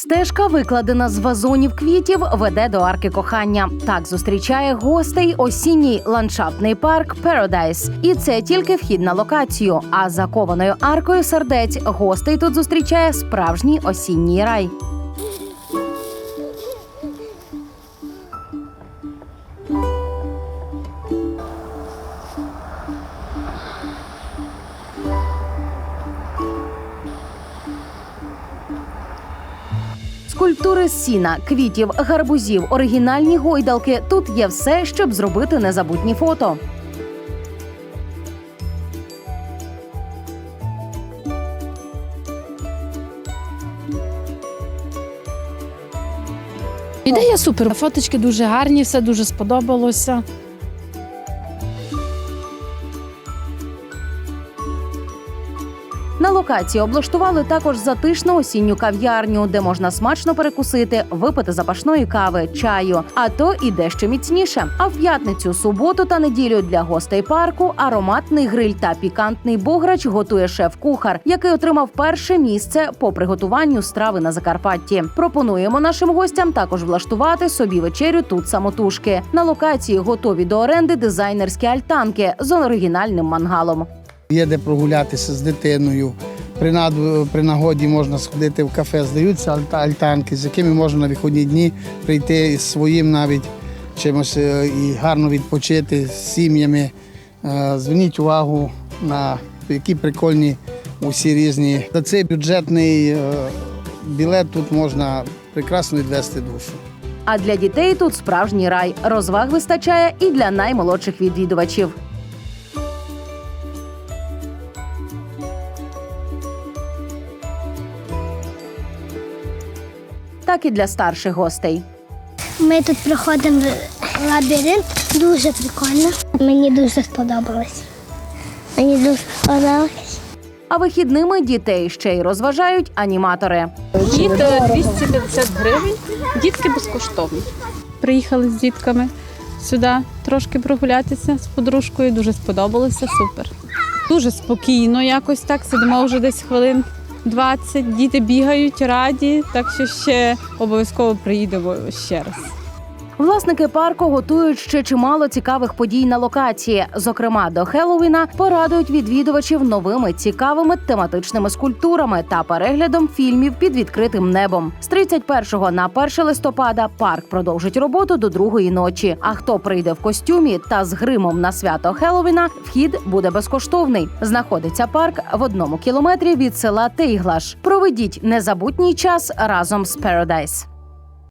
Стежка, викладена з вазонів квітів, веде до арки кохання. Так зустрічає гостей осінній ландшафтний парк Paradise. І це тільки вхід на локацію. А за кованою аркою сердець гостей тут зустрічає справжній осінній рай. Скульптури з сіна, квітів, гарбузів, оригінальні гойдалки. Тут є все, щоб зробити незабутні фото. Ідея супер. Фоточки дуже гарні, все дуже сподобалося. На локації облаштували також затишну осінню кав'ярню, де можна смачно перекусити, випити запашної кави, чаю, а то і дещо міцніше. А в п'ятницю, суботу та неділю для гостей парку ароматний гриль та пікантний бограч готує шеф-кухар, який отримав перше місце по приготуванню страви на Закарпатті. Пропонуємо нашим гостям також влаштувати собі вечерю тут самотужки. На локації готові до оренди дизайнерські альтанки з оригінальним мангалом. Є де прогулятися з дитиною. При, над... при нагоді можна сходити в кафе, здаються альта- альтанки, з якими можна на вихідні дні прийти із своїм навіть чимось е, і гарно відпочити з сім'ями. Е, Зверніть увагу на які прикольні усі різні. За цей бюджетний е, білет тут можна прекрасно відвести душу. А для дітей тут справжній рай. Розваг вистачає і для наймолодших відвідувачів. Так і для старших гостей. Ми тут проходимо лабіринт, дуже прикольно. Мені дуже сподобалось. Мені дуже сподобалось. А вихідними дітей ще й розважають аніматори. Е, 250 гривень, дітки безкоштовні. Приїхали з дітками сюди трошки прогулятися з подружкою. Дуже сподобалося, супер. Дуже спокійно, якось так. Сидимо вже десь хвилин 20, діти бігають, раді, так що ще обов'язково приїдемо ще раз. Власники парку готують ще чимало цікавих подій на локації. Зокрема, до Хеллоуіна порадують відвідувачів новими цікавими тематичними скульптурами та переглядом фільмів під відкритим небом. З 31 на 1 листопада парк продовжить роботу до другої ночі. А хто прийде в костюмі та з гримом на свято Хеллоуіна, вхід буде безкоштовний. Знаходиться парк в одному кілометрі від села Тейглаш. Проведіть незабутній час разом з Paradise.